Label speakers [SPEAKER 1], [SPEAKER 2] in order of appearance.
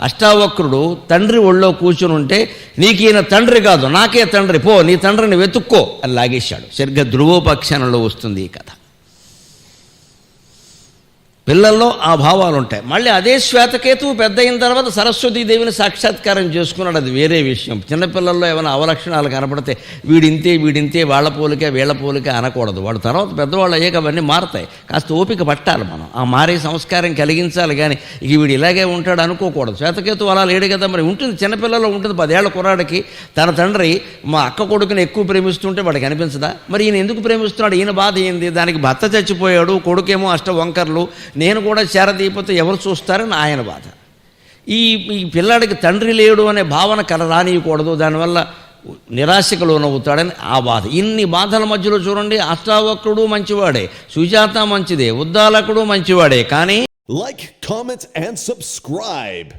[SPEAKER 1] అష్టావక్రుడు తండ్రి ఒళ్ళో కూర్చుని ఉంటే నీకు ఈయన తండ్రి కాదు నాకే తండ్రి పో నీ తండ్రిని వెతుక్కో అని లాగేశాడు. సరిగ్గా ధ్రువోపాఖ్యానంలో వస్తుంది ఈ కథ. పిల్లల్లో ఆ భావాలు ఉంటాయి మళ్ళీ అదే శ్వేతకేతువు పెద్ద అయిన తర్వాత సరస్వతీదేవిని సాక్షాత్కారం చేసుకున్నాడు. అది వేరే విషయం. చిన్నపిల్లల్లో ఏమైనా అవలక్షణాలు కనపడితే వీడింతే వీడింతే వాళ్ళ పోలికే వీళ్ళ పోలికే అనకూడదు. వాడు తర్వాత పెద్దవాళ్ళు అయ్యాక అవన్నీ మారతాయి. కాస్త ఓపిక పట్టాలి మనం. ఆ మారే సంస్కారం కలిగించాలి కానీ ఇక వీడు ఇలాగే ఉంటాడు అనుకోకూడదు. శ్వేతకేతు అలా లేడు కదా మరి. ఉంటుంది. చిన్నపిల్లల్లో ఉంటుంది. పదేళ్ళ కుర్రాడికి తన తండ్రి మా అక్క కొడుకుని ఎక్కువ ప్రేమిస్తుంటే వాడికి అనిపించదా? మరి ఈయన ఎందుకు ప్రేమిస్తున్నాడు? ఈయన బాధ ఏంది? దానికి భర్త చచ్చిపోయాడు. కొడుకేమో అష్ట వంకర్లు నేను కూడా చేరదీపోతే ఎవరు చూస్తారని ఆయన బాధ. ఈ ఈ పిల్లాడికి తండ్రి లేడు అనే భావన కల రానియకూడదు దానివల్ల నిరాశకు లోనవుతాడని ఆ బాధ. ఇన్ని బాధల మధ్యలో చూడండి అష్టావక్రుడు మంచివాడే సుజాత మంచిదే ఉద్దాలకుడు మంచివాడే కానీ
[SPEAKER 2] లైక్ comment, అండ్ సబ్స్క్రైబ్